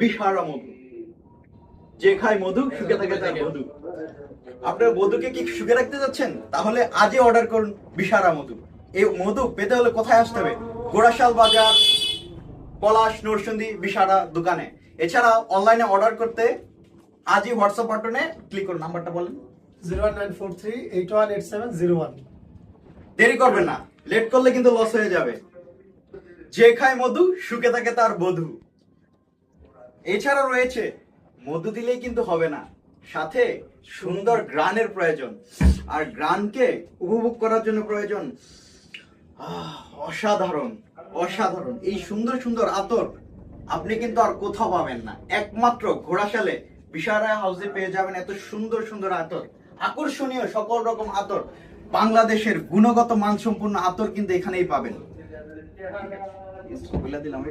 বিহারা মধু। যে খায় মধু সুখে থাকে তার মধু। আপনার মধুকে কি সুখে রাখতে যাচ্ছেন? তাহলে আজই অর্ডার করুন বিশারা মধু। এই মধু পেতে হলে কোথায় আসতে হবে? গোড়াশাল বাজার পলাশ নরসিংদী বিশারা দোকানে। এছাড়া অনলাইনে অর্ডার করতে আজই হোয়াটসঅ্যাপ বাটনে ক্লিক করুন। নাম্বারটা বলেন। Zero one nine four three eight one eight seven zero one দেরি করবেন না। লেট করলে কিন্তু লস হয়ে যাবে। যে খায় মধু, সুখে থাকে তার বধু। এছাড়া রয়েছে, মধু দিলেই কিন্তু হবে না। সাথে সুন্দর গ্রানের প্রয়োজন। আর গ্রানকে উপভোগ করার জন্য প্রয়োজন অসাধারণ অসাধারণ। এই সুন্দর সুন্দর আতর আপনি কিন্তু আর কোথাও পাবেন না। একমাত্র ঘোড়াশালে বিশারা হাউসে পেয়ে যাবেন এত সুন্দর সুন্দর আতর। আকর্ষণীয় সকল রকম আতর। বাংলাদেশের গুণগত মানসম্পন্ন আতর কিন্তু এখানেই পাবেন। বলে দিলাম।